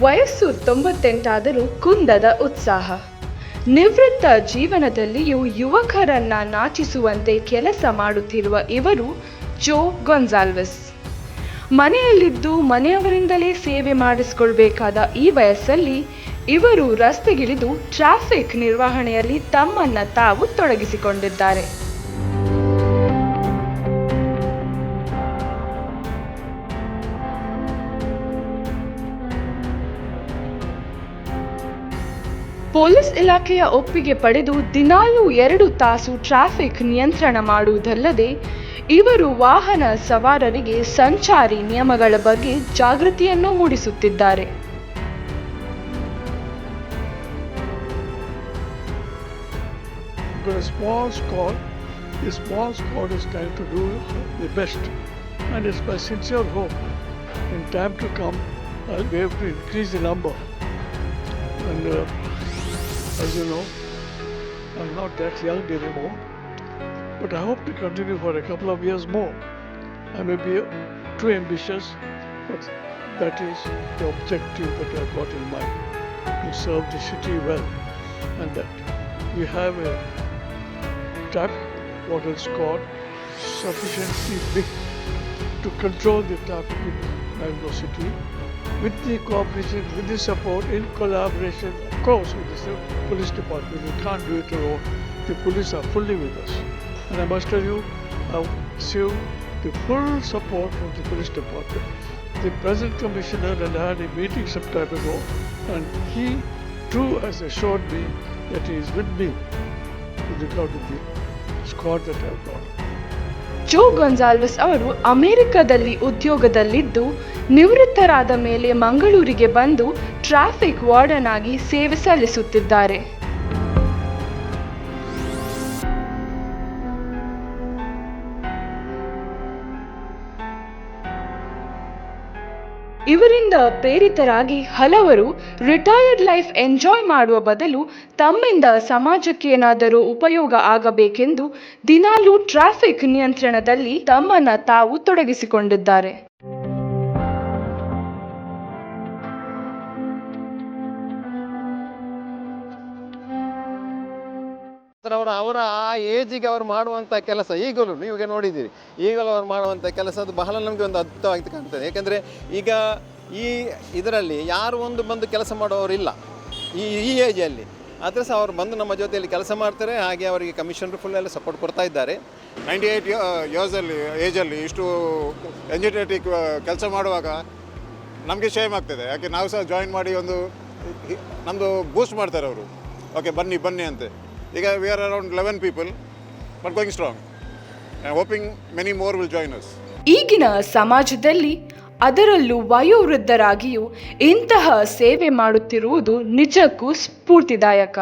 ವಯಸ್ಸು ತೊಂಬತ್ತೆಂಟಾದರೂ ಕುಂದದ ಉತ್ಸಾಹ. ನಿವೃತ್ತ ಜೀವನದಲ್ಲಿಯೂ ಯುವಕರನ್ನ ನಾಚಿಸುವಂತೆ ಕೆಲಸ ಮಾಡುತ್ತಿರುವ ಇವರು ಜೋ ಗೊನ್ಸಾಲ್ವಸ್ ಮನೆಯಲ್ಲಿದ್ದು ಮನೆಯವರಿಂದಲೇ ಸೇವೆ ಮಾಡಿಸಿಕೊಳ್ಬೇಕಾದ ಈ ವಯಸ್ಸಲ್ಲಿ ಇವರು ರಸ್ತೆಗಿಳಿದು ಟ್ರಾಫಿಕ್ ನಿರ್ವಹಣೆಯಲ್ಲಿ ತಮ್ಮನ್ನ ತಾವು ತೊಡಗಿಸಿಕೊಂಡಿದ್ದಾರೆ. ಪೊಲೀಸ್ ಇಲಾಖೆಯ ಒಪ್ಪಿಗೆ ಪಡೆದು ದಿನಾಲೂ ಎರಡು ತಾಸು ಟ್ರಾಫಿಕ್ ನಿಯಂತ್ರಣ ಮಾಡುವುದಲ್ಲದೆ, ಇವರು ವಾಹನ ಸವಾರರಿಗೆ ಸಂಚಾರಿ ನಿಯಮಗಳ ಬಗ್ಗೆ ಜಾಗೃತಿಯನ್ನು ಮೂಡಿಸುತ್ತಿದ್ದಾರೆ. A small squad. This small squad is trying to do the best. And it's my sincere hope in time to come I'll be able to increase the number. And uh, as you know, I'm not that young anymore. But I hope to continue for a couple of years more. I may be too ambitious, but that is the objective that I've got in mind to serve the city well. And that we have a traffic water squad sufficiently big to control the Bangalore city with the cooperation, with the support, in collaboration, of course, with the police department. We can't do it alone. The police are fully with us. And I must tell you, I receive the full support from the police department. The present commissioner and I had a meeting some time ago, and he too has assured me that he is with me ಜೋ ಗೊಂಜಾಲ್ವಿಸ್ ಅವರು ಅಮೆರಿಕದಲ್ಲಿ ಉದ್ಯೋಗದಲ್ಲಿದ್ದು ನಿವೃತ್ತರಾದ ಮೇಲೆ ಮಂಗಳೂರಿಗೆ ಬಂದು traffic warden ಆಗಿ ಸೇವೆ ಸಲ್ಲಿಸುತ್ತಿದ್ದಾರೆ. ಇವರಿಂದ ಪ್ರೇರಿತರಾಗಿ ಹಲವರು ರಿಟೈರ್ಡ್ ಲೈಫ್ ಎಂಜಾಯ್ ಮಾಡುವ ಬದಲು ತಮ್ಮಿಂದ ಸಮಾಜಕ್ಕೆ ಏನಾದರೂ ಉಪಯೋಗ ಆಗಬೇಕೆಂದು ದಿನಾಲೂ ಟ್ರಾಫಿಕ್ ನಿಯಂತ್ರಣದಲ್ಲಿ ತಮ್ಮನ್ನು ತಾವು ತೊಡಗಿಸಿಕೊಂಡಿದ್ದಾರೆ. ಅವರ ಅವರ ಆ ಏಜಿಗೆ ಅವರು ಮಾಡುವಂಥ ಕೆಲಸ ಈಗಲೂ ನೀವೀಗ ನೋಡಿದ್ದೀರಿ. ಈಗಲೂ ಅವ್ರು ಮಾಡುವಂಥ ಕೆಲಸ ಅದು ಬಹಳ ನಮಗೆ ಒಂದು ಅದ್ಭುತವಾಗಿ ಕಾಣ್ತದೆ. ಯಾಕೆಂದರೆ ಈಗ ಈ ಇದರಲ್ಲಿ ಯಾರು ಒಂದು ಬಂದು ಕೆಲಸ ಮಾಡುವವರಿಲ್ಲ ಈ ಈ ಏಜಲ್ಲಿ. ಆದರೆ ಸಹ ಅವರು ಬಂದು ನಮ್ಮ ಜೊತೆಯಲ್ಲಿ ಕೆಲಸ ಮಾಡ್ತಾರೆ. ಹಾಗೆ ಅವರಿಗೆ ಕಮಿಷನರ್ ಫುಲ್ ಎಲ್ಲ ಸಪೋರ್ಟ್ ಕೊಡ್ತಾ ಇದ್ದಾರೆ. ನೈಂಟಿ ಏಯ್ಟ್ ಇಯರ್ಸಲ್ಲಿ ಏಜಲ್ಲಿ ಇಷ್ಟು ಎಂಜಿನಿಯಟಿಕ್ ಕೆಲಸ ಮಾಡುವಾಗ ನಮಗೆ ಶೇಮ್ ಆಗ್ತದೆ. ಯಾಕೆ, ನಾವು ಸಹ ಜಾಯಿನ್ ಮಾಡಿ ಒಂದು ನಮ್ಮದು ಬೂಸ್ಟ್ ಮಾಡ್ತಾರೆ ಅವರು. ಓಕೆ ಬನ್ನಿ ಬನ್ನಿ ಅಂತೆ. ಈಗ we are around eleven people but going strong hoping many more will join us ಈಗಿನ ಸಮಾಜದಲ್ಲಿ ಅದರಲ್ಲೂ ವಯೋವೃದ್ಧರಾಗಿಯೂ ಇಂತಹ ಸೇವೆ ಮಾಡುತ್ತಿರುವುದು ನಿಜಕ್ಕೂ ಸ್ಫೂರ್ತಿದಾಯಕ.